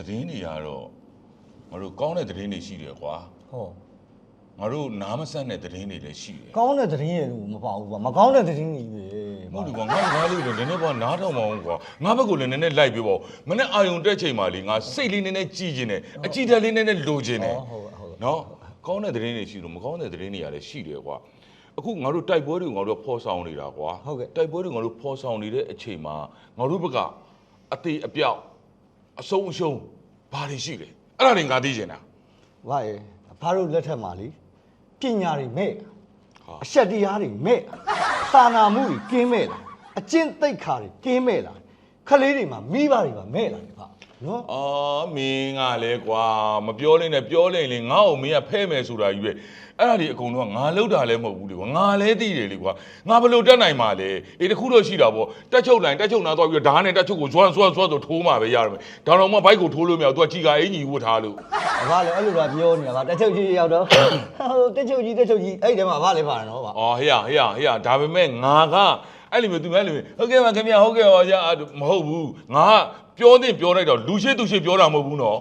သတင်းတွေကတော့ငါတို့ကောင်းတဲ့သတင်းတွေရှိတယ်ကွာဟောငါတို့နားမဆက်တဲ့သတင်းတွေလည်းရှိတယ်ကောင်းတဲ့သတင်းရလို့မပေါ့ဘူးဗာမကောင်းတဲ့သတင်းကြီးပဲမဟုတ်ဘူးကွာငါငါလေးလည်းနည်းနည်းပါနားထောင်မအောင်ကွာငါဘက်ကလည်းနည်းနည်းလိုက်ပြပေါ့မနေ့အာယုံတက်ချိန်မှလေငါစိတ်လေးနည်းနည်းကြည်ကျင်တယ်အကြည်တက်လေးနည်းနည်းလိုချင်တယ်ဟုတ်ဟုတ်ဟုတ်နော်ကောင်းတဲ့သတင်းတွေရှိလို့မကောင်းတဲ့သတင်းတွေလည်းရှိတယ်ကွာအခုငါတို့တိုက်ပွဲတွေကိုငါတို့ဖော်ဆောင်နေတာကွာဟုတ်ကဲ့တိုက်ပွဲတွေငါတို့ဖော်ဆောင်နေတဲ့အချိန်မှာငါတို့ဘက်ကအသေးအပြောက် အဆုံးအရှုံးဘာတွေရှိလဲအဲ့ဒါတွေငါသိချင်တာဗာရေဘာလို့လက်ထက်မှာလीပညာတွေမဲ့ဟာအရှက်တရားတွေမဲ့သာနာမှုတွေကင်းမဲ့လားအကျင့်သိက္ခာတွေကင်းမဲ့လားခလေးတွေမှာမိဘတွေမှာမဲ့လားဒီဗာနော်အာမင်းကလည်းကွာမပြောလိမ့်နဲ့ပြောလိမ့်လေငါ့ကိုမင်းကဖဲ့မယ်ဆိုတာကြီးပဲ အဲ့ဒါဒီအကုန်လုံးကငါလောက်တာလည်းမဟုတ်ဘူးလေကွာငါလည်းသိတယ်လေကွာငါဘယ်လိုတက်နိုင်မှာလဲအေးတခုတော့ရှိတာပေါ့တက်ချုပ်လိုင်းတက်ချုပ်နာတော့ပြီးတော့ဓာတ်နဲ့တက်ချုပ်ကိုဇွမ်းဇွမ်းဇွမ်းဆိုထိုးမှာပဲရတယ်မယ်ဒါတော့မှဘိုက်ကိုထိုးလို့မရဘူးသူကကြီးကအင်ကြီးဝတ်ထားလို့ဗာလေအဲ့လိုတော့ပြောနေတာဗာတက်ချုပ်ကြီးရောက်တော့ဟိုတက်ချုပ်ကြီးတက်ချုပ်ကြီးအဲ့ဒီထဲမှာဗာလေပါနော်ဗာအော်ဟေ့ရဟေ့ရဟေ့ရဒါပေမဲ့ငါကအဲ့လိုမျိုးသူအဲ့လိုမျိုးဟုတ်ကဲ့ပါခင်ဗျာဟုတ်ကဲ့ပါဗျာအဲ့လိုမဟုတ်ဘူးငါကပြောတင်ပြောလိုက်တော့လူရှိသူရှိပြောတာမဟုတ်ဘူးနော်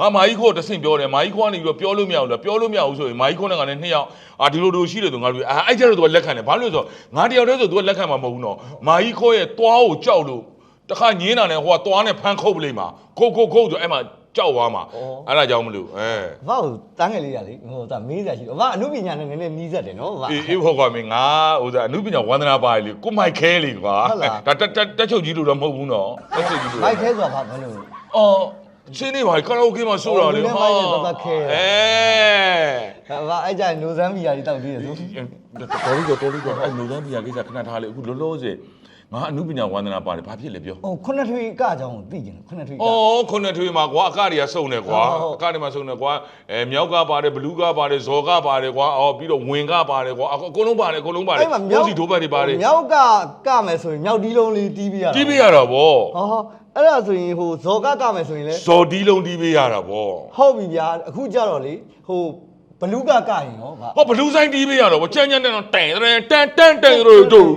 ငါမာကြီးခေါ်တဆင့်ပြောတယ်မာကြီးခေါ်ကနေပြီးတော့ပြောလို့မရဘူးလားပြောလို့မရဘူးဆိုရင်မာကြီးခေါ်နဲ့ငါနဲ့နှစ်ယောက်အာဒီလိုလိုရှိတယ်ဆိုငါတို့အာအဲ့ကျတော့သူကလက်ခံတယ်ဘာလို့လဲဆိုတော့ငါတယောက်တည်းဆိုသူကလက်ခံမှာမဟုတ်ဘူးနော်မာကြီးခေါ်ရဲ့သွားကိုကြောက်လို့တခါညင်းတာနဲ့ဟိုကသွားနဲ့ဖမ်းခုတ်ပလိမ့်မှာခုတ်ခုတ်ခုတ်ဆိုအဲ့မှာကြောက်သွားမှာအဲ့ဒါကြောင့်မလို့အဲဗာကိုတန်းငယ်လေးရလေဟိုဒါမေးစရာရှိတော့ဗာအမှုပညာနဲ့နည်းနည်းနီးစက်တယ်နော်ဗာအေးအေးဟုတ်ကွာမင်းငါဟိုဒါအနုပညာဝန္ဒနာပါလေကိုမိုက်ခဲလေကွာဟုတ်လားဒါတက်တက်တက်ချုပ်ကြီးလို့တော့မဟုတ်ဘူးနော်တက်ချုပ်ကြီးလို့မိုက်ခဲဆိုတာဗာဘယ်လိုအော် ရှင်းနေပါလေကာရာအိုကေမှာဆိုးတာလေအော်လူနဲ့မိုက်နဲ့ပတ်သက်ခဲအဲဗာအဲ့ကြရင်နိုဇမ်ဘီယာကြီးတောက်ပြီးရဆိုတော်ပြီတော့တော်ပြီတော့အဲ့နိုဇန်ဘီယာကိစ္စခဏထားလေအခုလောလောဆယ် ငါအနုပညာဝန္ဒနာပါတယ်ဘာဖြစ်လဲပြောဟိုခုနှစ်ထွေကအကြောင်းကိုသိကျင်တယ်ခုနှစ်ထွေကဩခုနှစ်ထွေးမှာကွာအကတွေကစုံတယ်ကွာဟုတ်ဟုတ် အကတွေမှာစုံတယ်ကွာအဲမြောက်ကပါတယ်ဘလူးကပါတယ်ဇော်ကပါတယ်ကွာအော်ပြီးတော့ဝင်ကပါတယ်ကွာအကုန်လုံးပါတယ်အကုန်လုံးပါတယ်အဲ့မှာမြောက်စီဒိုးဘက်တွေပါတယ်မြောက်ကကမယ်ဆိုရင်မြောက်ဒီလုံးလေးတီးပြရတာတီးပေးရတာဗောဟောဟောအဲ့ဒါဆိုရင်ဟိုဇော်ကကမယ်ဆိုရင်လေဇော်ဒီလုံးတီးပေးရတာဗောဟုတ်ပြီဗျာအခုကြတော့လေဟိုဘလူးကကရင်ရောဗာဟောဘလူးဆိုင်တီးပေးရတော့ဗောချမ်းချမ်းတန်တန်တန်တန်တန်တန်တို့တို့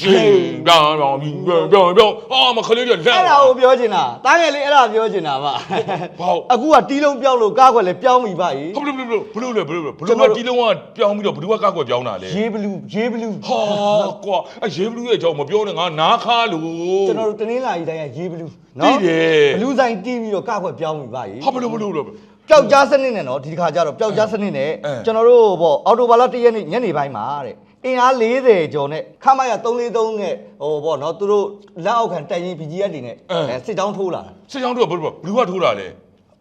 ဂျင်းဒါတော့ပြီးပြောပြောအော်မခလေးတွေလက်အဲ့ဒါကိုပြောချင်တာတားငယ်လေးအဲ့ဒါပြောချင်တာဗာဘောက်အခုကတီးလုံးပြောင်းလို့ကားခွက်လည်းပြောင်းပြီဗာကြီးဘလူးဘလူးဘလူးလေဘလူးဘလူးဘလူးကျွန်ကတော်တို့ဒီလုံးကပြောင်းပြီးတော့ဘလူးကကောက်ွယ်ပြောင်းတာလေရေးဘလူးရေးဘလူးဟာကွာအရေးဘလူးရဲ့အကြောင်းမပြောနဲ့ငါနားခါလို့ကျွန်တော်တို့တနင်္လာရီတိုင်းကရေးဘလူးသိတယ်ဘလူးဆိုင်တီးပြီးတော့ကားခွက်ပြောင်းပြီဗာကြီးဟာဘလူးဘလူးလို့ပျောက်ကြားစနစ်နဲ့နော်ဒီတစ်ခါကျတော့ပျောက်ကြားစနစ်နဲ့အဲကျွန်တော်တို့ပေါ့အော်တိုဘာလ၁ရက်နေ့ညနေပိုင်းမှာတဲ့ အင်အား40ကျော်နဲ့ခမရ343နဲ့ဟိုပေါ့နော်သူတို့လက်အောက်ခံတိုင်ရင် BGF တွေနဲ့အဲစစ်တောင်းထိုးလာတာစစ်ကြောင်းတို့ကဘလူးဘလူးကထိုးတာလေ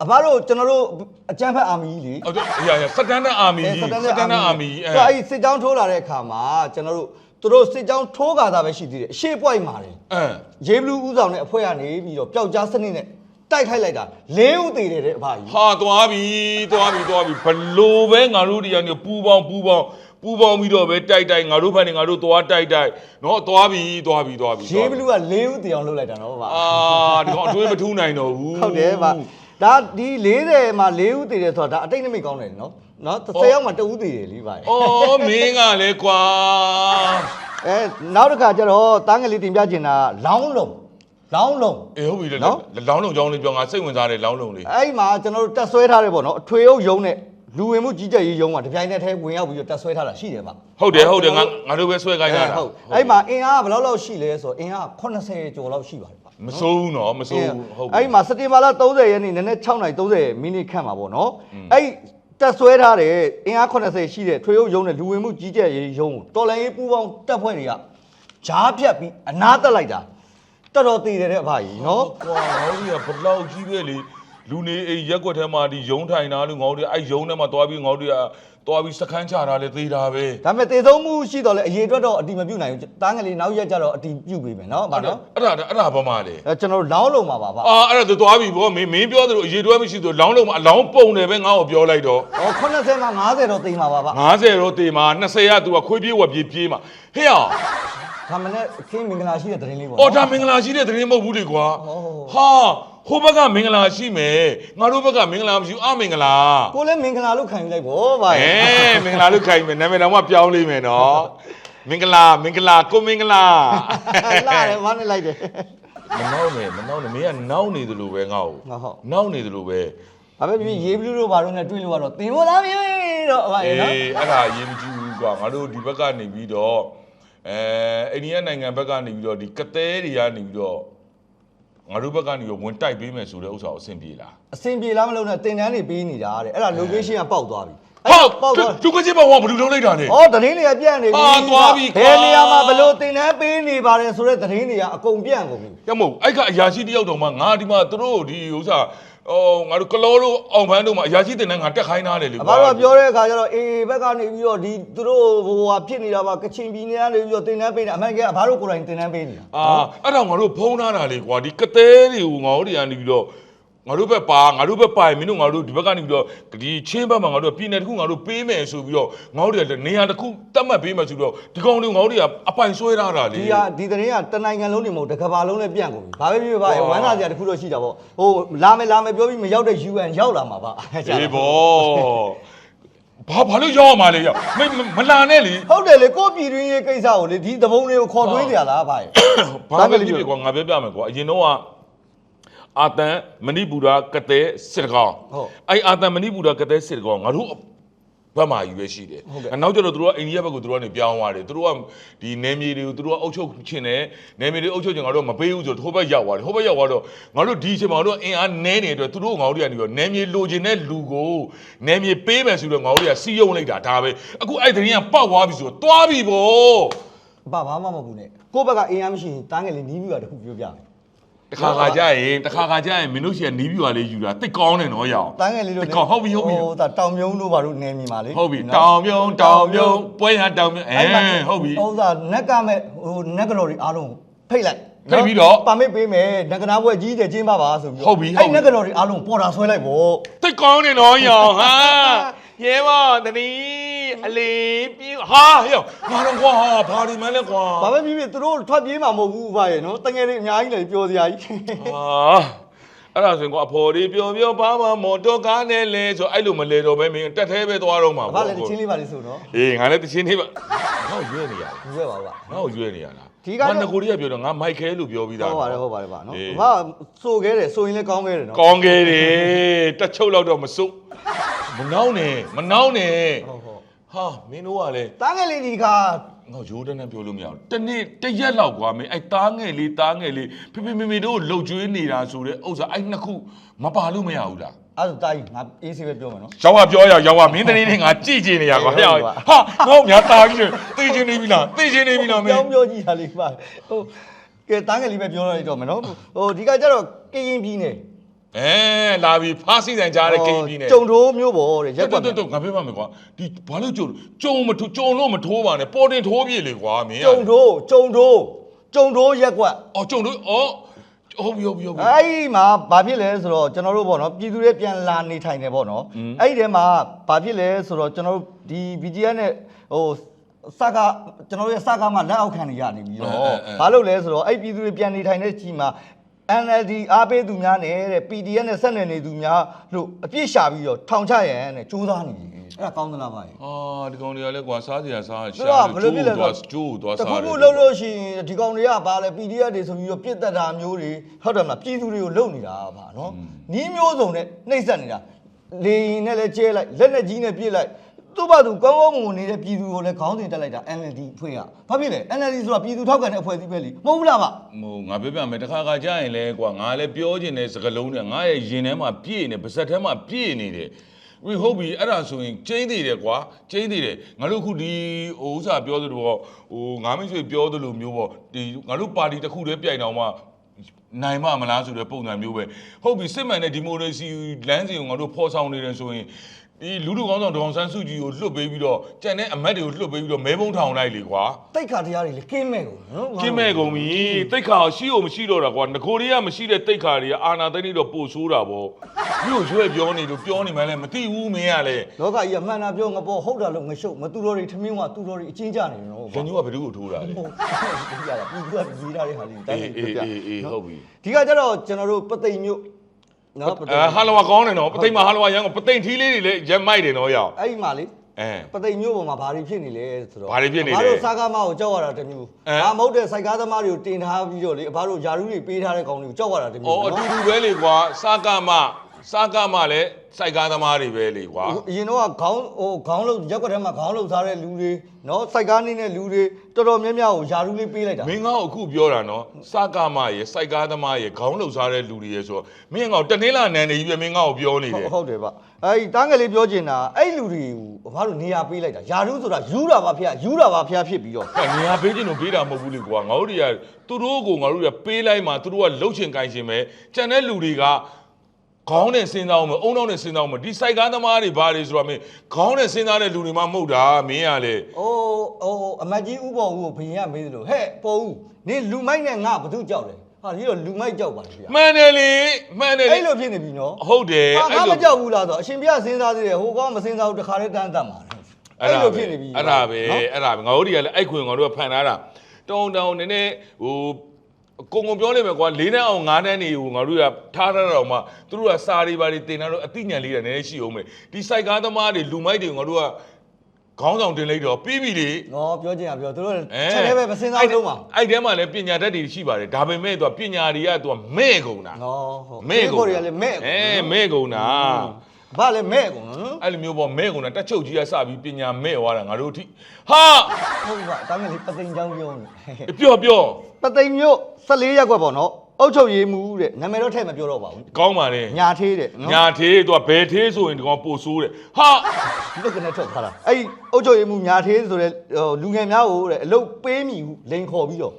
အဘတို့ကျွန်တော်တို့အကြမ်းဖက်အာမီကြီးလေ ဟုတ်တယ်အရာရာစတန်ဒတ်အာမီကြီးစတန်ဒတ်အာမီကြီးအဲ့အဲ့စစ်တောင်းထိုးလာတဲ့အခါမှာကျွန်တော်တို့သူတို့စစ်တောင်းထိုးကာတာပဲရှိသေးတယ်အရှိပွိုက်မှာတယ်အဲရေးဘလူးဥဆောင်တဲ့အဖွဲ့ကနေပြီးတော့ပျောက်ကြားစနစ်နဲ့တိုက်ခိုက်လိုက်တာလေးဦးသေးတယ်တဲ့အဘကြီးဟာသွားပြီသွားပြီသွားပြီဘလို့ပဲငါတို့ဒီကနေပူပေါင်းပူပေါင်း ပူပေါင်းပြီးတော့ပဲတိုက်တိုက်ငါတို့ဘက်နေငါတို့သွားတိုက်တိုက်နော်သွားပြီသွားပြီသွားပြီရေးဘလူးကလေးဦးသေးအောင်လုပ်လိုက်တာနော်ဗျာအာဒီကောင်အထွေးမထူးနိုင်တော့ဘူးဟုတ်တယ်ဗျဒါဒီ40မှာ4ဦးသေးတယ်ဆိုတာဒါအတိတ်နမိတ်ကောင်းတယ်နော်နော်30ယောက်မှာ2ဦးသေးတယ်လीပါအော်မင်းကလည်းကွာအဲနောက်တစ်ခါကျတော့တန်းကလေးတင်ပြချင်တာလောင်းလုံးလောင်းလုံးအေးဟုတ်ပြီလေနော်လောင်းလုံးကြောင်းလေးပြောငါစိတ်ဝင်စားတယ်လောင်းလုံးလေးအဲ့ဒီမှာကျွန်တော်တို့တက်ဆွဲထားတယ်ပေါ့နော်အထွေအုပ်ယုံနဲ့ လူဝင်မှုကြီးကြပ်ရေးယုံကတပြိုင်နက်တည်းဝင်ရောက်ပြီးတော့တက်ဆွဲထားတာရှိတယ်ဗျဟုတ်တယ်ဟုတ်တယ်ငါငါတို့ပဲဆွဲခိုင်းတာဟုတ်အဲ့ဒီမှာအင်အားကဘယ်လောက်လောက်ရှိလဲဆိုတော့အင်အား80ကျော်လောက်ရှိပါတယ်ဗျမစိုးဘူးနော်မစိုးဘူးဟုတ်အဲ့ဒီမှာစက်တင်ဘာလ30ရက်နေ့နည်းနည်း6:30မိနစ်ခန့်မှာပေါ့နော်အဲ့ဒီတက်ဆွဲထားတဲ့အင်အား80ရှိတဲ့ထွေအုပ်ယုံနဲ့လူဝင်မှုကြီးကြပ်ရေးယုံကိုတော်လိုင်းရေးပူးပေါင်းတပ်ဖွဲ့တွေကဂျားဖြတ်ပြီးအနားတက်လိုက်တာတော်တော်တည်တယ်တဲ့အဖကြီးနော်ကွာငါတို့ကဘလောက်ကြီးပဲလေ လူနေအိမ်ရက်ွက်ထဲမှာဒီယုံထိုင်တာလို့ငါတို့အဲ့ယုံထဲမှာသွားပြီးငါတို့ကသွားပြီးစခန်းချတာလေသေးတာပဲဒါပေမဲ့တည်ဆုံးမှုရှိတော့လေအရေးအတွက်တော့အတိမပြုတ်နိုင်ဘူးတားငယ်လေးနောက်ရက်ကျတော့အတိပြုတ်ပြီမယ်နော်ဗါနော်အဲ့ဒါအဲ့ဒါဘာမှလဲအဲကျွန်တော်တို့လောင်းလုံးပါပါဗျအာအဲ့ဒါသွားပြီဗောမင်းမင်းပြောသလိုအရေးတွဲမရှိသလိုလောင်းလုံးမှာအလောင်းပုံတယ်ပဲငါ့ကိုပြောလိုက်တော့ဟော80မှာ90တော့တိမ်ပါပါဗျ90တော့တေမှာ20က तू ကခွေးပြေးဝက်ပြေးပြေးမှာဟေ့အောင်ဒါမနဲ့အခင်းမင်္ဂလာရှိတဲ့တရင်လေးပေါ့အော်ဒါမင်္ဂလာရှိတဲ့သတင်းမဟုတ်ဘူးလေကွာဟာ ဟိုဘက်ကမင်္ဂလာရှိမယ်ငါတို့ဘက်ကမင်္ဂလာမရှိဘူးအမင်္ဂလာကိုလည်းမင်္ဂလာလို့ခံယူလိုက်ဗောဗျအဲမင်္ဂလာလို့ခိုင်းမယ်နာမည်တော်မှပြောင်းလိမ့်မယ်နော်မင်္ဂလာမင်္ဂလာကိုမင်္ဂလာလာတယ်ဝမ်းနေလိုက်တယ်မနှောင်းနဲ့မနှောင်းနဲ့မင်းကနှောင်းနေသလိုပဲငါ့ကိုဟုတ်ဟုတ်နှောင်းနေသလိုပဲဘာပဲဖြစ်ဖြစ်ရေးဘလူးတို့ဘာလို့နဲ့တွေ့လို့ကတော့တင်ဖို့သားမြေတော့ဟုတ်ပါအေးရဲ့နော် အဲ့ဒါအရေးမကြီးဘူးကွာငါတို့ဒီဘက်ကနေပြီးတော့အဲအိန္ဒိယနိုင်ငံဘက်ကနေပြီးတော့ဒီကသဲတွေကနေပြီးတော့ ငါတို့ဘက်ကနေပြီးတော့ဝင်တိုက်ပေးမယ်ဆိုတဲ့ဥစ္စာကိုအဆင်ပြေလားအဆင်ပြေလားမလို့နဲ့တင်တန်းတွေပေးနေတာတဲ့အဲ့ဒါ location ကပေါက်သွားပြီဟုတ်ပေါက်သွားသူကချင်းဘောကဘယ်လိုလုပ်လိုက်တာလဲ ဩသတင်းတွေကပြန့်နေပြီဟာသွားပြီကွာ ဘယ်နေရာမှာဘယ်လိုတင်တန်းပေးနေပါတယ်ဆိုတဲ့သတင်းတွေကအကုန်ပြန့်ကုန်ပြီ ရမို့အဲ့ကအရာရှိတယောက်တော့မှငါဒီမှာသူတို့ဒီဥစ္စာ ဟိုငါတို့ကလောတို့အောင်ပန်းတို့မှာအရာရှိတင်တဲ့ငါတက်ခိုင်းထားတယ်လေအဘတို့ကပြောတဲ့အခါကျတော့အေးဘက်ကနေပြီးတော့ဒီသူတို့ဟိုဟာဖြစ်နေတာပါကချင်ပြည်နယ်ကနေပြီးတော့တင်တန်းပေးနေအမှန်ကအဘတို့ကိုယ်တိုင်တင်တန်းပေးနေတာအာအဲ့တော့ငါတို့ဖုံးထားတာလေကွာဒီကသဲတွေကိုငါတို့တွေကနေပြီးတော့ ငါတို့ဘက်ပါငါတို့ဘက်ပါရင်မင်းတို့ငါတို့ဒီဘက်ကနေပြီးတော့ဒီချင်းဘက်မှာငါတို့ပြည်နယ်တစ်ခုငါတို့ပေးမယ်ဆိုပြီးတော့ငါတို့တွေကနေရာတစ်ခုတတ်မှတ်ပေးမယ်ဆိုတော့ဒီကောင်တွေငါတို့တွေကအပိုင်ဆွဲထားတာလေဒီဟာဒီသတင်းကတနိုင်ငံလုံးနေမဟုတ်တစ်ကမ္ဘာလုံးနဲ့ပြန့်ကုန်ပြီဘာပဲဖြစ်ဖြစ်ပါဝမ်းသာစရာတစ်ခုတော့ရှိတာပေါ့ဟိုလာမယ်လာမယ်ပြောပြီးမရောက်တဲ့ UN ရောက်လာမှာပါအေးဘောဘာဘာလို့ရောက်ရမှာလဲရောက်မမလာနဲ့လေဟုတ်တယ်လေကိုယ့်ပြည်တွင်းရေးကိစ္စကိုလေဒီသဘုံတွေကိုခေါ်သွင်းကြလားဗျာဘာပဲဖြစ်ဖြစ်ကွာငါပြောပြမယ်ကွာအရင်တော့က အာတန်မဏိပူရာကတဲ့စစ်တကောင်ဟုတ်အဲ့အာတန်မဏိပူရာကတဲ့စစ်တကောင်ငါတို့ဘက်မှာယူရရှိတယ်ဟုတ်ကဲ့အနောက်ကျတော့သူတို့ကအိန္ဒိယဘက်ကိုသူတို့ကနေပြောင်းသွားတယ်သူတို့ကဒီနယ်မြေတွေကိုသူတို့ကအုပ်ချုပ်ချင်တယ်နယ်မြေတွေအုပ်ချုပ်ချင်ငါတို့ကမပေးဘူးဆိုတော့ဟိုဘက်ရောက်သွားတယ်ဟိုဘက်ရောက်သွားတော့ငါတို့ဒီအချိန်မှာငါတို့အင်အားနည်းနေတဲ့အတွက်သူတို့ကငါတို့တွေကနေပြီးတော့နယ်မြေလိုချင်တဲ့လူကိုနယ်မြေပေးမယ်ဆိုတော့ငါတို့တွေကစီးယုံလိုက်တာဒါပဲအခုအဲ့ဒီတင်းကပောက်သွားပြီဆိုတော့သွားပြီဗောဘာဘာမှမဟုတ်ဘူးနဲ့ကိုယ့်ဘက်ကအင်အားမရှိရင်တားငယ်လေးနီးပြီးတာတစ်ခုပြောပြမယ် တခါခါကြရင်တခါခါကြရင်မင်းတို့ရှီကနီးပြွာလေးယူတာတိတ်ကောင်းတယ်နော်ရအောင်တားငယ်လေးတို့တကောင်ဟုတ်ပြီဟုတ်ပြီဟိုဒါတောင်မြုံတို့ဘာလို့နေမိမှာလေဟုတ်ပြီနော်တောင်မြုံတောင်မြုံပွဲရတောင်မြုံအဲအဲ့မှာဟုတ်ပြီဥစ္စာနက်ကမဲ့ဟိုနက်ကလော်တွေအားလုံးဖိတ်လိုက်ဖိတ်ပြီးတော့ပါမစ်ပေးမယ်နက်ကနာဘွဲကြီးတယ်ကျင်းပါပါဆိုပြီးဟုတ်ပြီဟုတ်ပြီအဲ့နက်ကလော်တွေအားလုံးပေါ်တာဆွဲလိုက်ပေါ့တိတ်ကောင်းတယ်နော်ရအောင်ဟာရဲမတနီး အလေးပြင်းဟာဟဲ့ငါတော့ကွာဘာဒီမလဲကွာဘာပဲဖြစ်ဖြစ်သူတို့ထွက်ပြေးမှာမဟုတ်ဘူးဘာရဲ့နော်တငယ်လေးအများကြီးလည်းပြောစရာကြီးဟာအဲ့ဒါဆိုရင်ကွာအဖော်လေးပြောပြောပါမမော်တော်ကားနဲ့လဲဆိုအဲ့လိုမလဲတော့ပဲမင်းတက်သေးပဲသွားတော့မှာဘာလဲတချင်းလေးပါလေးဆိုတော့အေးငါလည်းတချင်းသေးပါငါ့ကိုရွေးနေရလားဘူးပဲပါပါငါ့ကိုရွေးနေရလားဒီကတော့ငါငကိုရီးကပြောတော့ငါမိုက်ခဲလို့ပြောပြီးသားဟုတ်ပါတယ်ဟုတ်ပါတယ်ပါနော်အေးဘာစိုးခဲ့တယ်စိုးရင်လည်းကောင်းခဲ့တယ်နော်ကောင်းခဲ့တယ်တက်ချုပ်လောက်တော့မစုမနှောင်းနဲ့မနှောင်းနဲ့ ဟုတ်ဟုတ်ဟာမင်းတို့ကလည်းတငယ်လေးဒီကငါရိုးတန်းတန်းပြောလို့မရဘူးတနေ့တစ်ရက်လောက်ကွာမင်းအဲ့တားငယ်လေးတားငယ်လေးဖေဖေမေမေတို့လှုပ်ကြွေးနေတာဆိုတဲ့ဥစ္စာအဲ့နှစ်ခုမပါလို့မရဘူးလားအဲ့ဒါတာကြီးငါအေးဆေးပဲပြောမယ်နော် ရောက်ပါပြောရရောက်ပါမင်းတနေ့နဲ့ငါကြည့်ချင်နေရကွာဟုတ်ဟဲ့ပါဟာငါ့ကိုများတားကြီးသိချင်နေပြီလားသိချင်နေပြီလားမင်းပြောင်းပြောကြည့်တာလေးပါဟိုကဲတန်းငယ်လေးပဲပြောလိုက်တော့မယ်နော်ဟိုဒီကကျတော့ကရင်ပြည်နယ် အဲလာပြီဖားစီဆိုင်ကြားတဲ့ကိန်းကြီးနဲ့ကျုံတိုးမျိုးပေါ်တဲ့ရက်ကွက်တော့တော့ငါပြောပါမယ်ကွာဒီဘာလို့ကြုံကြုံမထိုးကြုံလို့မထိုးပါနဲ့ပေါ်တင်ထိုးပြလေကွာမင်းကကျုံတိုးကျုံတိုးကျုံတိုးရက်ကွက်အော်ကြုံလို့အော်ဟုတ်ပြီဟုတ်ပြီဟုတ်ပြီ အဲ့ဒီမှာဘာဖြစ်လဲဆိုတော့ကျွန်တော်တို့ပေါ့နော်ပြည်သူတွေပြန်လာနေထိုင်တယ်ပေါ့နော်อืมအဲ့ဒီထဲမှာဘာဖြစ်လဲဆိုတော့ကျွန်တော်တို့ဒီ BGN နဲ့ဟိုစကားကျွန်တော်တို့ရဲ့စကားမှာလက်အောက်ခံနေရနေပြီးတော့ဘာလို့လဲဆိုတော့အဲ့ပြည်သူတွေပြန်နေထိုင်တဲ့ကြီးမှာ NLD အားပေးသူများနဲ့တဲ့ PDF နဲ့ဆက်နွယ်နေသူများလို့အပြစ်ရှာပြီးတော့ထောင်ချရန်တဲ့စူးစမ်းနေတယ်အဲ့ဒါကောင်းသလားဗျာအာဒီကောင်တွေကလည်းကွာစားစရာစားဆိုတော့ဘယ်လိုဖြစ်လဲဆိုသွားကျိုးသွားတစားခုခုလုပ်လို့ရှိရင်ဒီကောင်တွေကဘာလဲ PDF တွေဆိုပြီးတော့ပြစ်တက်တာမျိုးတွေဟုတ်တယ်မလားပြည်သူတွေကိုလုံနေတာပါနော်နီးမျိုးစုံနဲ့နှိပ်စက်နေတာလေရင်နဲ့လည်းကျဲလိုက်လက်နဲ့ကြီးနဲ့ပြစ်လိုက် သူ့ဘာသူကောင်းကောင်းမွန်မွန်နေတဲ့ပြည်သူကိုလည်းခေါင်းစဉ်တက်လိုက်တာ NLD အဖွဲ့ကဘာဖြစ်လဲ NLD ဆိုတာပြည်သူထောက်ခံတဲ့အဖွဲ့အစည်းပဲလीမဟုတ်ဘူးလားဗျဟိုငါပြောပြမယ်တခါခါကြာရင်လဲကွာငါလည်းပြောချင်တဲ့စကားလုံးတွေငါရဲ့ရင်ထဲမှာပြည့်နေပါဇက်ထဲမှာပြည့်နေတယ်ဝီဟုတ်ပြီအဲ့ဒါဆိုရင်ကျင်းသေးတယ်ကွာကျင်းသေးတယ်ငါတို့ခုဒီဟိုဥစားပြောသလိုပေါ့ဟိုငါမိတ်ဆွေပြောသလိုမျိုးပေါ့ဒီငါတို့ပါတီတစ်ခုတည်းပြိုင်တော့မှနိုင်မမလားဆိုတဲ့ပုံစံမျိုးပဲဟုတ်ပြီစစ်မှန်တဲ့ဒီမိုကရေစီလမ်းစဉ်ကိုငါတို့ဖော်ဆောင်နေတယ်ဆိုရင် ဒီလူလူကောင်းဆောင်ဒေါအောင်ဆန်းစုကြည်ကိုလွတ်ပေးပြီးတော့ကြံတဲ့အမတ်တွေကိုလွတ်ပေးပြီးတော့မဲပုံးထောင်လိုက်လေကွာတိတ်ခါတရားတွေလည်းကင်းမဲ့ကုန်နော်ကင်းမဲ့ကုန်ပြီတိတ်ခါရှိအောင်မရှိတော့တာကွာငကိုတွေကမရှိတဲ့တိတ်ခါတွေကအာနာသိန်းတွေတော့ပို့ဆိုးတာပေါ့မြို့ရွှဲပြောနေလို့ပြောနေမှလည်းမသိဘူးမင်းကလည်းလောကကြီးကမှန်တာပြောငါပေါ်ဟုတ်တာလို့ငရှုပ်မသူတော်တွေထမင်းကသူတော်တွေအချင်းကြနေတယ်နော်ဇန်ညိုကဘယ်သူ့ကိုထိုးတာလဲဟုတ်ပြရတာပြည်သူကရေးထားတဲ့ဟာလေးတိုင်းအေးပြည်အေးပြအေးအေးဟုတ်ပြီဒီကကျတော့ကျွန်တော်တို့ပသိမ်မြို့ နော်ပသိမ်အဲဟာလဝါကောင်းတယ်နော်ပသိမ်မှာဟာလဝါရန်ကပသိမ်ထီးလေးတွေလည်းရက်မိုက်တယ်နော်ရအောင်အဲ့ဒီမှာလေအဲ ပသိမ်မျိုးပေါ်မှာဘာတွေဖြစ်နေလဲဆိုတော့ဘာတွေဖြစ်နေလဲဘာလို့စားကားမကိုကြောက်ရတာတမျိုးအဲဘာမဟုတ်တဲ့စိုက်ကားသမားတွေကိုတင်ထားပြီးတော့လေဘာလို့ယာရုတွေပေးထားတဲ့ကောင်တွေကိုကြောက်ရတာတမျိုးအော်အတူတူပဲလေကွာစကားမ စကားမလည်းစိုက်ကားသမားတွေပဲလေကွာအရင်တော့ခေါင်းဟိုခေါင်းလုံးရက်ွက်ထဲမှာခေါင်းလုံးစားတဲ့လူတွေနော်စိုက်ကားနေတဲ့လူတွေတော်တော်များများကိုယာရုလေးပေးလိုက်တာမင်းကောအခုပြောတာနော်စကားမရေစိုက်ကားသမားရေခေါင်းလှုပ်ရှားတဲ့လူတွေရေဆိုတော့မင်းကောတနင်္လာနန်နေကြီးပဲမင်းကောပြောနေတယ်ဟုတ်တယ်ဗျအဲဒီတန်းငယ်လေးပြောချင်တာအဲ့လူတွေကိုဘာလို့နေရာပေးလိုက်တာယာရုဆိုတာယူတာပါဖျားယူတာပါဖျားဖြစ်ပြီးတော့။နေရာပေးခြင်းတို့ပေးတာမဟုတ်ဘူးလေကွာ။ငါတို့တွေကသူတို့ကိုငါတို့တွေကပေးလိုက်မှသူတို့ကလှုပ်ချင်ကိုင်ချင်ပဲ။ကြံတဲ့လူတွေက ခေါင်းနဲ့စဉ်းစားအောင်မအုံနောက်နဲ့စဉ်းစားအောင်မဒီစိုက်ကားသမားတွေဘာတွေဆိုတော့မင်းခေါင်းနဲ့စဉ်းစားတဲ့လူတွေမှမဟုတ်တာမင်းကလေအိုးအိုးအမတ်ကြီးဥပေါ်ဦးကိုဘယင်ကမေးသလိုဟဲ့ပေါ်ဦးနေလူမိုက်နဲ့ငါဘာလို့ကြောက်လဲဟာဒီတော့လူမိုက်ကြောက်ပါလေဗျာမှန်တယ်လေမှန်တယ်လေအဲ့လိုဖြစ်နေပြီနော်ဟုတ်တယ်ဟာငါအဲ့မလိုကြောက်ဘူးလားဆိုအရှင်ပြစဉ်းစားသေးတယ်ဟိုကောင်မစဉ်းစားဘူးတခါတည်းတန်းတတ်မှာအဲ့လိုဖြစ်နေပြီအဲ့ဒါပဲနော်အဲ့ဒါပဲငါတို့တွေကလည်းအဲ့ခွင်ငါတို့ကဖန်ထားတာတောင်းတောင်းနည်းနည်းဟို ကိုငုံပြောလိုက်မယ်ကွာ၄တန်းအောင်၅တန်းနေဟိုငါတို့ကထားထားတော့မှသူတို့ကစာတွေပါတွေတင်တာတော့အသိဉာဏ်လေးတွေနည်းနည်းရှိအောင်မယ်ဒီစိုက်ကားသမားတွေလူမိုက်တွေငါတို့ကခေါင်းဆောင်တင်လိုက်တော့ပြီးပြီလေငေါပြောချင်တာပြောသူတို့အဲချက်လေးပဲမစဉ်းစားဘူးလုံးပါအဲ့ထဲမှာလည်းပညာတတ်တွေရှိပါတယ်ဒါပေမဲ့သူကပညာတွေကသူကမဲ့ကုန်တာနော်ဟုတ်မဲ့ကုန်ကိုရီးယားလည်းမဲ့အဲမဲ့ကုန်တာ ဘာလဲမဲ့ကုန်နော်အဲ့လိုမျိုးပေါ့မဲ့ကုန်တာတက်ချုပ်ကြီးကစပြီးပညာမဲ့သွားတာငါတို့အထိဟာဟုတ်ပါတောင်းငယ်လေးပသိမ်ချောင်းပြောနေပြောပြောပသိမ်မျိုး14ရက်ကွက်ပေါ့နော် အုတ်ချုပ်ရေးမှုတဲ့နာမည်တော့ထည့်မပြောတော့ပါဘူးကောင်းပါလေညာသေးတဲ့နော်ညာသေးသူကဘယ်သေးဆိုရင်ဒီကောင်ပို့ဆိုးတယ်ဟာလုတ်ကနေထွက်သွားတာအဲ့ဒီအုတ်ချုပ်ရေးမှုညာသေးဆိုတဲ့ဟိုလူငယ်များကိုတဲ့အလုတ်ပေးမိဘူးလိန်ခေါ်ပြီးတော့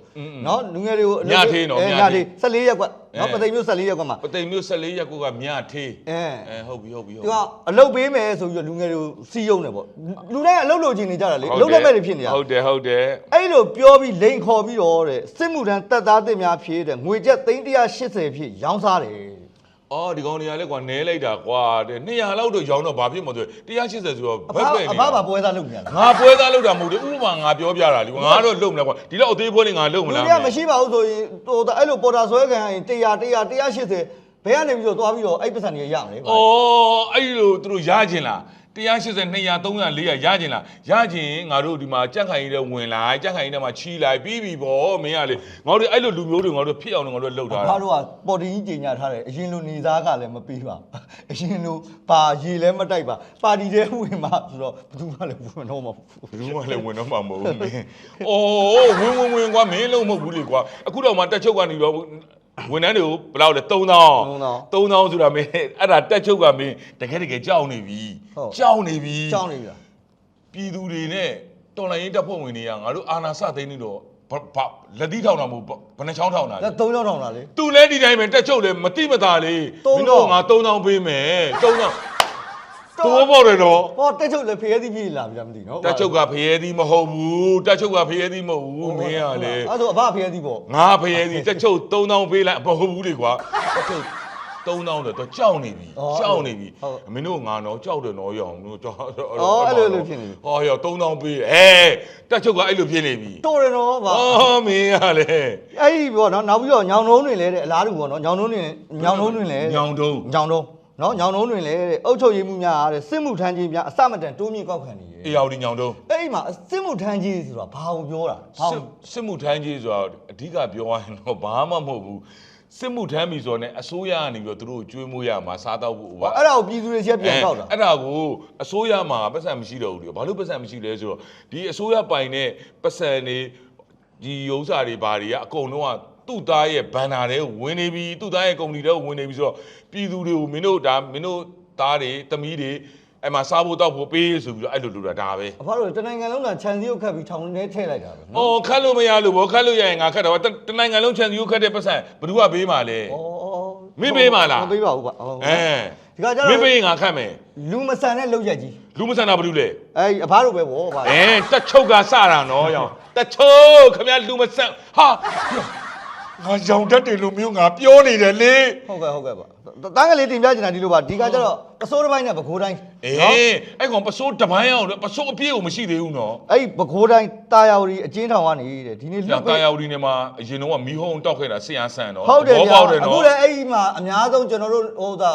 နော်လူငယ်တွေကိုအလုပ်ညာသေးနော်အဲညာညာသေးသေး14ရက်ကွက်နော်အဲပသိမ်မျိုး14ရက်ကွက်မှာပသိမ်မျိုး14ရက်ကိုကမြသေးအဲအဲဟုတ်ပြီဟုတ်ပြီဟုတ်သူကအလုတ်ပေးမယ်ဆိုပြီးတော့လူငယ်တွေကိုစီးယုံတယ်ပေါ့လူတိုင်းကအလုတ်လိုချင်နေကြတာလေအလုတ်လက်မဲ့တွေဖြစ်နေတာ ဟုတ်တယ်ဟုတ်တယ် အဲ့လိုပြောပြီးလိန်ခေါ်ပြီးတော့တဲ့စစ်မှုထမ်းတပ်သားတင်များဖြည့်တဲ့ငွေကျပ်380ဖြစ်ရောင်းစားတယ်အော်ဒီကောင်တွေကလည်းကွာနဲလိုက်တာကွာတဲ့200လောက်တော့ရောင်းတော့ဘာဖြစ်မလို့180ဆိုတော့အဘက်ဖပဲအနေဖပါပွဲသားလုပ်နေရတာငါပွဲသားလောက်တာမဟုတ်ဘူးဥပမာငါပြောပြတာလေငါတော့လုံမလားကွာဒီလောက်အသေးပွဲလေးငါလုံမလူလားတွေကမရှိပါဘူးဆိုရင်ဟိုအဲ့လိုပေါ်တာဆွဲခံရရင်100 100 180ဘယ်ကနေပြီးတော့သွားပြီးတော့အဲ့ပတ်စံတွေရမယ်ဩအဲ့လိုသူတို့ရကျင်လား 180 200 300 400ရကျင်လားရကျင်ငါတို့ဒီမှာကြက်ခိုင်ရတဲ့ဝင်လိုက်ကြက်ခိုင်ရတဲ့မှာချီလိုက်ပြီးပြီဗောမင်းကလေငါတို့အဲ့လိုလူမျိုးတွေငါတို့ဖြစ်အောင်ငါတို့လှုပ်ထားတာဘာလို့ကပေါ်တင်ကြီးကြီးညာထားတယ်အရင်လိုနေသားကလည်းမပေးပါအရင်လိုပါရေလည်းမတိုက်ပါပါတီတဲဝင်မှာဆိုတော့ဘယ်သူမှလည်းဝင်တော့မဟုတ်ဘူးဘယ်သူမှလည်းဝင်တော့မှာမဟုတ်ဘူးမင်း။အော်ဝင်ဝင်ဝင်ကွာမင်းလုံးမဟုတ်ဘူးလေကွာ။အခုတော့မှတက်ချုပ်ကနေတော့ ဝန်ထမ်းတွေကိုဘယ်လောက်လဲ3000 3000ဆိုတာမင်းအဲ့ဒါတက်ချုပ်ကမင်းတကယ်တကယ်ကြောက်နေပြီ။ကြောက်နေပြီကြောင်းနေပြီလားပြည်သူတွေနဲ့တော်လိုင်းရင်တပ်ဖွဲ့ဝင်တွေကငါတို့အာနာစသိန်းနေတော့ဘာလက်သီးထောင်တာမဟုတ်ဘယ်နှချောင်းထောင်တာဒါလဲ3ရောက်ထောင်တာလေသူလည်းဒီတိုင်းပဲတက်ချုပ်လည်းမတိမသားလေမင်းတို့ငါ3000ပေးမယ်3000 တော့ပေါ့တယ်တော့ဟောတက်ချုပ်လည်းဖျဲသီးပြေးလာပြီလားမသိနော်တက်ချုပ်ကဖျဲသီးမဟုတ်ဘူးတက်ချုပ်ကဖျဲသီးမဟုတ်ဘူးမင်းကလေအဲ့ဒါအဘဖျဲသီးပေါ့ငါဖျဲသီးတက်ချုပ်3000ပေးလိုက်မဟုတ်ဘူးလေကွာတက်ချုပ်3000တော့တော့ကြောက်နေပြီကြောက်နေပြီမင်းတို့ငါတော့ကြောက်တယ်နော်ရောင်မင်းတို့ကြောက်ဟောရော3000ပေးအဲတက်ချုပ်ကအဲ့လိုဖြစ်နေပြီတော်တယ်နော်ဗျာအော်မင်းကလေအဲ့ဒီပေါ့နော်နောက်ပြီးတော့ညောင်နှုံးတွေလည်းတဲ့အလားတူပေါ့နော်ညောင်နှုံးတွေညောင်နှုံးတွေလည်းညောင်တုံးညောင်နှုံး နော်ညောင်နှုံးတွေလည်းတဲ့အုတ်ချုပ်ရည်မှုများတဲ့စစ်မှုထမ်းကြီးများအစမတန်တိုးမြင့်ကောက်ခံနေတယ်အေးအောင်ဒီညောင်တုံးအဲ့ဒီမှာစစ်မှုထမ်းကြီးဆိုတာဘာကိုပြောတာဘာစစ်စစ်မှုထမ်းကြီးဆိုတာအဓိကပြောရရင်တော့ဘာမှမဟုတ်ဘူးစစ်မှုထမ်းပြီဆိုတော့ ਨੇ အစိုးရကနေပြီးတော့သူတို့ကိုကျွေးမွေးရမှာစားတော့ဖို့ဘာအဲ့ဒါကိုပြည်သူတွေချက်ပြန်ကောက်တာအဲ့ဒါကိုအစိုးရမှာပတ်စံမရှိတော့ဘူးလေဘာလို့ပတ်စံမရှိလဲဆိုတော့ဒီအစိုးရပိုင်တဲ့ပတ်စံနေဒီဥစ္စာတွေဘာတွေကအကုန်လုံးက သူ့သားရဲ့ဘန်နာတွေကိုဝင်နေပြီသူ့သားရဲ့ကုမ္ပဏီတွေကိုဝင်နေပြီဆိုတော့ပြည်သူတွေကိုမင်းတို့ဒါမင်းတို့သားတွေတမီးတွေအဲ့မှာစားဖို့တောက်ဖို့ပေးဆိုပြီးတော့အဲ့လိုလုပ်တာဒါပဲအဖတို့တနိုင်ငံလုံးကခြံစည်းကိုခတ်ပြီးထောင်ထဲထည့်လိုက်တာပဲနော်အော်ခတ်လို့မရလို့ဘောခတ်လို့ရရင်ငါခတ်တော့တတနိုင်ငံလုံးချန်စီကိုခတ်တဲ့ပတ်စံဘယ်သူကပေးမှာလဲဩမင်းပေးမှာလားမပေးပါဘူးကွာဟုတ်အဲဒီကကြမင်းပေးတော့ရင်ငါခတ်မယ်လူမဆန်တဲ့လောက်ရက်ကြီးလူမဆန်တာဘာလို့လဲအဲ့ဒီအဖတို့ပဲဗောဗျာအဲတက်ချုပ်ကစတာနော်ရောင်တက်ချုပ်ခမရလူမဆန်ဟာ ငါရောင်တတ်တယ်လို့မျိုးငါပြောနေတယ်လေဟုတ်ကဲ့ဟုတ်ကဲ့ပါတန်းကလေးတင်ပြချင်တာဒီလိုပါဒီကကြတော့ပစိုးတစ်ပိုင်းနဲ့ပကိုးတိုင်းအေးအဲ့ကောင်ပစိုးတပိုင်းအောင်လေပစိုးအပြည့်ကိုမရှိသေးဘူးနော်အဲ့ဒီပကိုးတိုင်းတာယာဝတီအကျဉ်းထောင်ကနေတဲ့ဒီနေ့ညလွတ်တာယာဝတီနေမှာအရင်တော့ကမီးဟုံးတောက်ခဲ့တာဆင်ရဆန်တော့ဟုတ်တယ်ဗျာပေါက်တယ်အခုနော်လည်းအဲ့ဒီမှာအများဆုံးကျွန်တော်တို့ဟိုသာ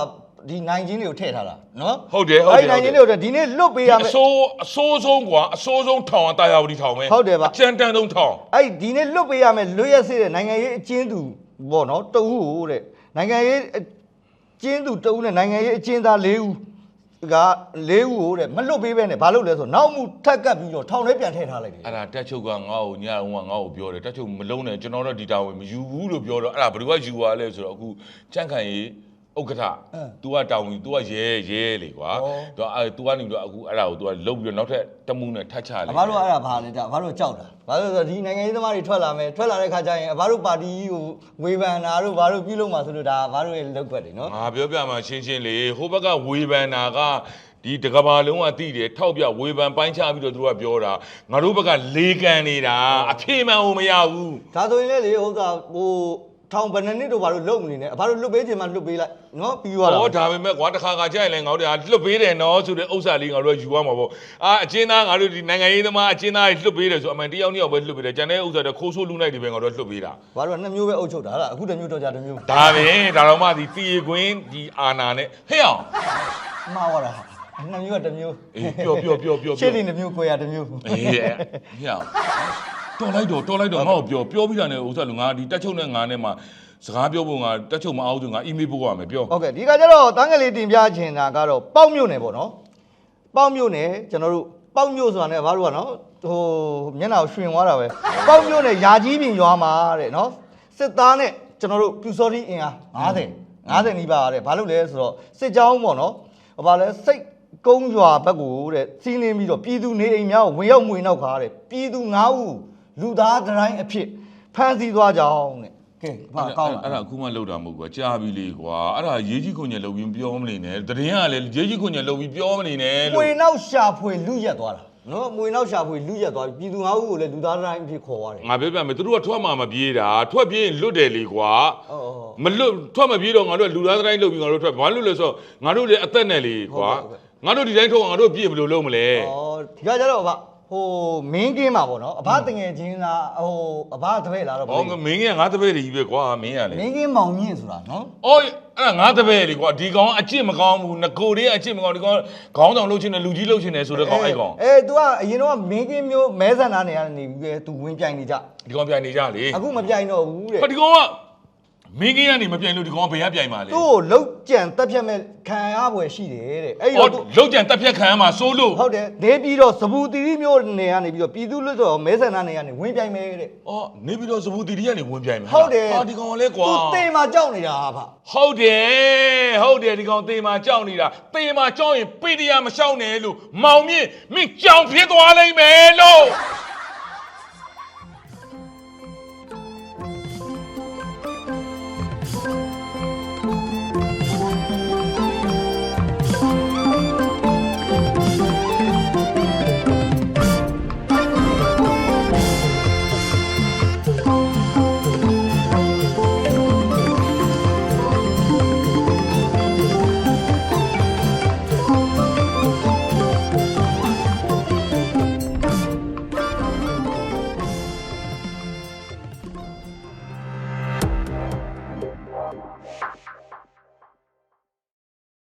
ဒီနိုင်ချင်းတွေကိုထည့်ထားတာနော်ဟုတ်တယ်ဟုတ်တယ် အဲ့ဒီနိုင်ချင်းတွေကိုဒီနေ့လွတ်ပေးရမယ်အစိုးအစိုးဆုံးကွာအစိုးဆုံးထောင်ကတာယာဝတီထောင်ပဲဟုတ်တယ်ဗျ အကြမ်းတမ်းဆုံးထောင်အဲ့ဒီနေ့လွတ်ပေးရမယ်လွတ်ရက်စေးတဲ့နိုင်ငံရေးအကျဉ်းသူပေါ့နော်တဦးကိုတဲ့နိုင်ငံရေးအကျဉ်းသူတဦးနဲ့နိုင်ငံရေးအကျဉ်းသား၄ဦးက၄ဦးကိုတဲ့မလွတ်ပေးပဲနဲ့ဘာလို့လဲဆိုတော့နောက်မှုထက်ကပ်ပြီးတော့ထောင်ထဲပြန်ထည့်ထားလိုက်တယ်အဲ့ဒါတက်ချုပ်ကငါ့ကိုညအောင်ကငါ့ကိုပြောတယ်တက်ချုပ်မလုံးနဲ့ကျွန်တော်တို့ဒီတာဝန်မယူဘူးလို့ပြောတော့အဲ့ဒါဘယ်သူကယူသွားလဲဆိုတော့အခုကြန့်ခိုင်ရေး ဥက္ကဋ္ဌ तू ကတောင်းပြီး तू ကရဲရဲလေကွာ ဩ သူကအဲ့ तू ကနေတော့အခုအဲ့ဒါကို तू ကလုတ်ပြီးတော့နောက်ထပ်တမှုနဲ့ထပ်ချလေ အဘတို့အဲ့ဒါဘာလဲကြာအဘတို့ကြောက်တာဘာလို့လဲဆိုတော့ဒီနိုင်ငံရေးသမားတွေထွက်လာမယ်ထွက်လာတဲ့ခါကျရင်အဘတို့ပါတီကြီးကိုဝေဖန်တာတို့ဘာလို့ပြုလုပ်မှာဆိုလို့ဒါအဘတို့ရဲ့လောက်ွက်တွေနော် ငါပြောပြမှာရှင်းရှင်းလေးဟိုဘက်ကဝေဖန်တာကဒီတကဘာလုံးကတိတယ်ထောက်ပြဝေဖန်ပိုင်းခြားပြီးတော့သူတို့ကပြောတာငါတို့ဘက်ကလေကန်နေတာအဖေမှန်ဟိုမရဘူး ဒါဆိုရင်လေလေဥစ္စာဟို ထောင်ဘယ်နှစ်နှစ်တို့ဘာလို့လုံမနေနဲ့အဘတို့လွတ်ပေးခြင်းမှလွတ်ပေးလိုက်နော်ပြီးသွားတာဟောဒါပေမဲ့ကွာတစ်ခါခါကြာရင်လည်းငါတို့ကလွတ်ပေးတယ်နော်ဆိုတဲ့ဥစ္စာလေးငါတို့ကယူရမှာပေါ့အာအချင်းသားငါတို့ဒီနိုင်ငံရေးသမားအချင်းသားတွေလွတ်ပေးတယ်ဆိုအမှန်တရားနှစ်ယောက်ပဲလွတ်ပေးတယ်ကျန်တဲ့ဥစ္စာတွေခိုးဆိုးလူနိုင်တွေပဲငါတို့ကလွတ်ပေးတာဘာလို့ကနှစ်မျိုးပဲအုပ်ချုပ်တာဟာလားအခုတစ်မျိုးတော့ကြာတစ်မျိုးဒါပဲဒါတော့မှဒီတီကွင်းဒီအာနာနဲ့ဟဲ့အောင်မှားသွားတာနှစ်မျိုးကတစ်မျိုးအေးပြောပြောပြောပြောရှေ့တင်တစ်မျိုးကိုရတစ်မျိုးအေးဟဲ့အောင် တော်လိုက်တော့တော်လိုက်တော့ငါ့ကိုပြောပြောပြီးတာနဲ့ဥစ္စာလို့ငါဒီတက်ချုပ်နဲ့ငါနဲ့မှစကားပြောဖို့ငါတက်ချုပ်မအောင်ဆိုငါအီးမေးပို့ရမယ်ပြောဟုတ်ကဲ့ဒီကကြတော့တန်းကလေးတင်ပြချင်တာကတော့ပေါ့မြို့နယ်ပေါ့နော်ပေါ့မြို့နယ်ကျွန်တော်တို့ပေါ့မြို့ဆိုတာ ਨੇ ဘာလို့ကနော်ဟိုမျက်နှာကိုရွှင်သွားတာပဲပေါ့မြို့နယ်ယာကြီးပြင်ရွာမှာတဲ့နော်စစ်သားနဲ့ကျွန်တော်တို့ပြူစောတိအင်အား90 90နီးပါးတဲ့ဘာလို့လဲဆိုတော့စစ်ကြောင်းပေါ့နော်ဟိုဘာလဲစိတ်ကုန်းရွာဘက်ကိုတဲ့စီးနင်းပြီးတော့ပြည်သူနေအိမ်များကိုဝင်ရောက်မွေနောက်ခါတဲ့ပြည်သူ9ဦး လူသားတိုင်းအဖြစ်ဖမ်းဆီးသွားကြအောင်တဲ့ကဲဘာကောင်းလားအဲ့ဒါအခုမှလောက်တာမဟုတ်ကွာကြားပြီလေကွာအဲ့ဒါရေးကြီးခွန်ညက်လောက်ပြီးပြောမနေနဲ့တရင်ကလည်းရေးကြီးခွန်ညက်လောက်ပြီးပြောမနေနဲ့မွေလို့နောက်ရှာဖွေလူရက်သွားတာနော်မွေနောက်ရှာဖွေလူရက်သွားပြီပြည်သူငါးဦးကိုလည်းလူသားတိုင်းအဖြစ်ခေါ်သွားတယ်ငါပြောပြမယ်သူတို့ကထွက်မှာမပြေးတာထွက်ပြေးရင်လွတ်တယ်လေကွာဟုတ်ဟုတ်ဟုတ်မလွတ်ထွက်မပြေးတော့ငါတို့ကလူသားတိုင်းလုပ်ပြီးငါတို့ထွက်ဘာလို့လဲဆိုတော့ငါတို့လည်းအသက်နဲ့လေကွာဟုတ်ကဲ့ငါတို့ဒီတိုင်းထုတ်အောင်ငါတို့ပြေးဘယ်လိုလုပ်မလဲဩဒီကကြတော့အဘ ဟိုမင်းကင်းမှာပေါ့နော်အဘတငယ်ချင်းသားဟိုအဘတပည့်လာတော့ဟောမင်းကငါတပည့်တွေကြီးပဲကွာမင်းကလေမင်းကင်းမောင်မြင့်ဆိုတာနော်အော်အဲ့ဒါငါတပည့်လေကွာဒီကောင်ကအကျင့်မကောင်းဘူးငကိုတွေကအကျင့်မကောင်းဒီကောင်ခေါင်းဆောင်လှုပ်ချင်တယ်လူကြီးလှုပ်ချင်တယ်ဆိုတော့ကောင်အဲ့ကောင်အဲ तू ကအရင်တော့မင်းကင်းမျိုးမဲဆန္ဒနေရနေပြီးပဲ तू ဝင်ပြိုင်နေကြဒီကောင်ပြိုင်နေကြလေအခုမပြိုင်တော့ဘူးတဲ့ဟောဒီကောင်က မင်းကင်းကနေမပြိုင်လို့ဒီကောင်ကဘယ်ကပြိုင်မှာလဲသူ့ကိုလှုပ်ကြံတက်ဖြတ်မဲ့ခံရပွဲရှိတယ်တဲ့အဲ့အော်တော့သူလောက်ကြံတက်ဖြတ်ခံရမှာစိုးလို့ဟုတ်တယ်နေပြီးတော့စပူတီရီမျိုးနေရနေပြီးတော့ပြည်သူလွတ်တော်မဲဆန္ဒနေရနေဝင်ပြိုင်မယ်တဲ့အော်နေပြီးတော့စပူတီတီကနေဝင်ပြိုင်မှာဟုတ်တယ်ဟာဒီကောင်ကလည်းကွာ သူတေမှာကြောက်နေတာဗျဟုတ်တယ်ဟုတ်တယ်ဒီကောင်သေမှာကြောက်နေတာသေမှာကြောက်ရင်ပေတရားမရှောက်နဲ့လို့မောင်မြင့်မင်းကြောင်ဖြစ်သွားလိမ့်မယ်လို့